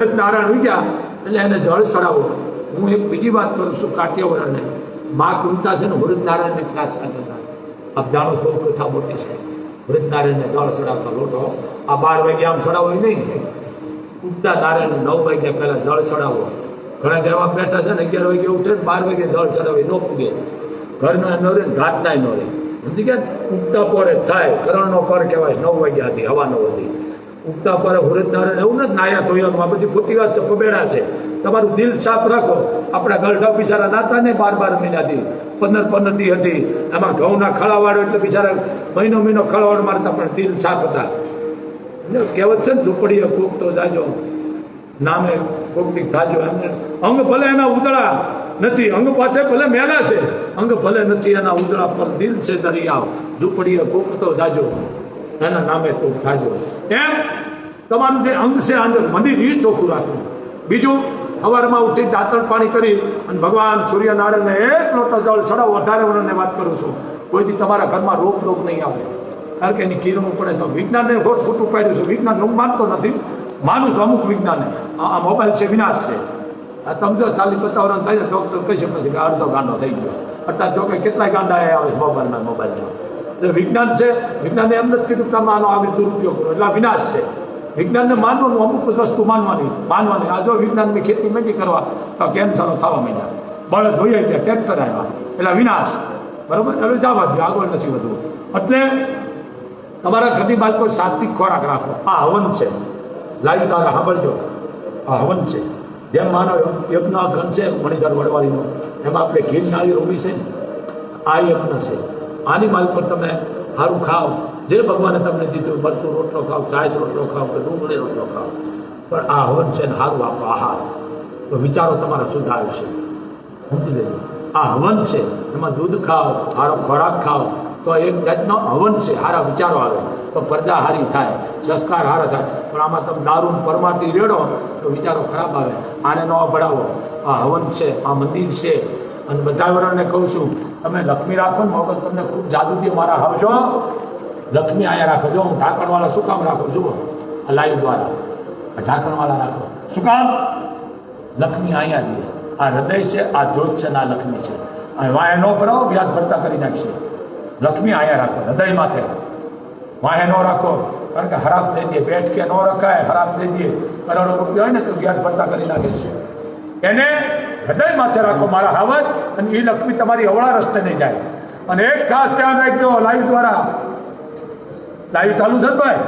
નારાયણ ઉગ્યા એટલે એને જળ ચડાવો. હું એક બીજી વાત કરું છું, કાઠિયાવાડને. મા કુંતા છે ને વૃદ્ધનારાયણને પ્રાર્થના કરતા જાણો છો કથા મોટી છે. વૃદ્ધનારાયણને જળ ચડાવતા લોટો. આ બાર વાગે આમ ચડાવો નહીં. ઉગતા નારાયણ નવ વાગ્યા પહેલાં જળ ચડાવો. ઘણા ઘરમાં બેઠા છે ને, અગિયાર વાગે ઉઠે ને બાર વાગે જળ ચડાવે, ન પૂગે. ઘરનો ન રહે ઘાટના ન રહે સમજી ગયા ઉગતા પોરે થાય. કરણનો પર કહેવાય, નવ વાગ્યા હતી હવા નવ હતી ઉગતા પર વૃદ્ધ એવું નથી નાયા ધોયામાં બધી ખોટી વાત છે પબેડા છે. તમારું દિલ સાફ રાખો. આપણા ગળઢા બિચારા નાતા ને બાર બાર મહિનાથી પંદર પંદર દી હતી. એમાં ઘઉંના ખળાવાળો એટલે બિચારા મહિનો મહિનો ખળાવાડ મારતા, પણ દિલ સાફ હતા. એટલે કહેવત છે ને, ઝૂંપડીએ કોક તો જાજો. નામે કોકની થાજો એમને. અંગ ભલે એના ઉદળા નથી, અંગ પાસે ભલે મેળા છે. અંગ ભલે નથી એના ઉદળા પર દિલ છે દરિયાવ. ઝૂંપડીએ કોક તો જાજો. એના નામે તું થાજો. એમ તમારું જે અંગ છે અંદર મંદિર એ ચોખ્ખું રાખવું બીજું સવારમાં ઉઠી દાંતણ પાણી કરી અને ભગવાન સૂર્યનારાયણને એક લોટો જળ ચડાવો, અઢારે વર્ણને વાત કરું છું. કોઈથી તમારા ઘરમાં રોગ રોગ નહીં આવે. કારણ કે એની કિરણો પડે તો વિજ્ઞાનને ખોટ ખોટું પાડ્યું છે. વિજ્ઞાન હું માનતો નથી. માનું છું અમુક વિજ્ઞાનને આ મોબાઈલ છે, વિનાશ છે. આ તમે જો ચાલીસ પચાસ વર્ષ થાય ડૉક્ટર કહી શકે છે કે અડધો ગાંડો થઈ ગયો. અત્યારે જો કે કેટલાય ગાંડા આવે મોબાઈલમાં મોબાઈલમાં વિજ્ઞાન છે વિજ્ઞાને એમ નથી કીધું તમે આનો આવી દુરુપયોગ કરો એટલે વિનાશ છે વિજ્ઞાનને માનવાનું અમુક વસ્તુ માનવાની માનવાની આ જો વિજ્ઞાનની ખેતી મેંડી કરવા તો કેન્સરો થવા માંડ્યા બળદ જોઈએ ગયા ટ્રેક્ટર આવ્યા એટલે વિનાશ બરાબર એટલે જવા દો આગળ નથી વધવું એટલે તમારા ઘરની બાળકો સાત્વિક ખોરાક રાખો આ હવન છે લાઈવ દ્વારા સાંભળજો આ હવન છે જેમ માનો યજ્ઞ ઘન છે મણિધર વડવાળીનો એમાં આપણે ઘીર નાળી રોબી છે આ યજ્ઞ છે આની માલ પર તમે સારું ખાઓ જે ભગવાને તમને દીધું મરતું રોટલો ખાઓ ચાય રોટલો ખાઓ કે ડુંગળી રોટલો ખાઓ પણ આ હવન છે ને સારું આપો આહાર. તો વિચારો તમારા સુધાર છે સમજી લેજો. આ હવન છે. એમાં દૂધ ખાઓ સારો ખોરાક ખાઓ. તો એક જાતનો હવન છે. સારા વિચારો આવે. તો પ્રજા હારી થાય. સંસ્કાર હારા થાય. પણ આમાં તમે દારૂ પરમાટી રેડો, તો વિચારો ખરાબ આવે. આને ન ભળાવો આ હવન છે. આ મંદિર છે. અને બધા વરણને કહું છું, તમે લક્ષ્મી રાખો ને મગજ તમને ખૂબ જાદુથી મારા આવજો લક્ષ્મી અહીંયા જો, હું ઢાંકણવાળા શું કામ રાખું? જુઓ લાઈવ દ્વારા. ઢાંકણવાળા રાખો. શું કામ? લક્ષ્મી અહીંયા દે આ હૃદય છે, આ જ્યોત છે આ લક્ષ્મી છે. અને વાયા ન ભરાવો વ્યાજ ભરતા કરી નાખશે. લક્ષ્મી અહીંયા રાખો, હૃદય માથે. વાહે ન રાખો, કારણ કે ખરાબ થઈ દે બેઠ કે ન રખાય ખરાબ થઈ દે. કરોડો રૂપિયા હોય ને તો વ્યાજ ભરતા કરી નાખે છે. એને હૃદય માથે રાખો મારા હાવત અને એ લક્ષ્મી તમારી અવળા રસ્તે નહીં જાય. અને એક ખાસ ધ્યાન રાખજો, લાઈવ દ્વારા. લાઈવ ચાલુ છે ભાઈ?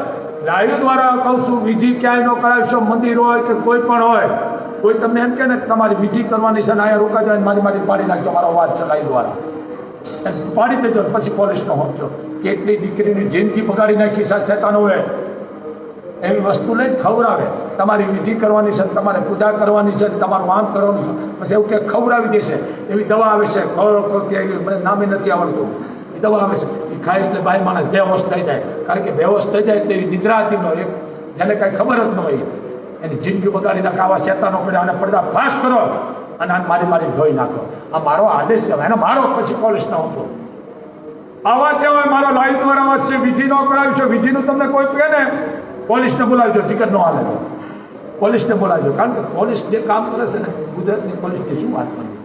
લાઈવ દ્વારા કહું છું, વિધિ ક્યાંય ન કરાવશો મંદિર હોય કે કોઈ પણ હોય, કોઈ તમને એમ કે ને તમારી વિધિ કરવાની છે ને અહીંયા રોકા જાય મારી મારી પાડી નાખજો, મારો અવાજ છે લાઈવ દ્વારા. પાડી દેજો પછી પોલીસનો હોજો કેટલી દીકરીની જિંદગી બગાડી નાખી સાથ શેતાનોએ. એવી વસ્તુ લઈને ખવડાવે. તમારી વિધિ કરવાની છે, તમારે પૂજા કરવાની છે, તમારું આમ કરવાનું છે. પછી એવું કે ખવડાવી દેશે. એવી દવા આવે છે કે એવી મને નામે નથી આવડતું. એ દવા આવે છે. એ ખાય એટલે ભાઈ માણસ બેહોશ થઈ જાય. કારણ કે બેહોશ થઈ જાય એટલે એ નિદ્રા હતી એક, જેને કાંઈ ખબર જ ન હોય, એની જિંદગી બગાડી નાખે. આવા શેતાનો પડ્યા અને પડદા ફાસ કરો અને આને મારી મારી ધોઈ નાખો. આ મારો આદેશ છે. એને મારો પછી પોલીસનો હતો. આવા કહેવાય મારો લાઈવ દ્વારા વાત છે. વિધિ ન કરાવી છે. વિધિનું તમને કોઈ કહે ને? પોલીસને બોલાવજો, ટિકિટ ન હાલે. તો પોલીસને બોલાવજો. કારણ કે પોલીસ જે કામ કરે છે ને ગુજરાતની પોલીસની શું વાત કરવી?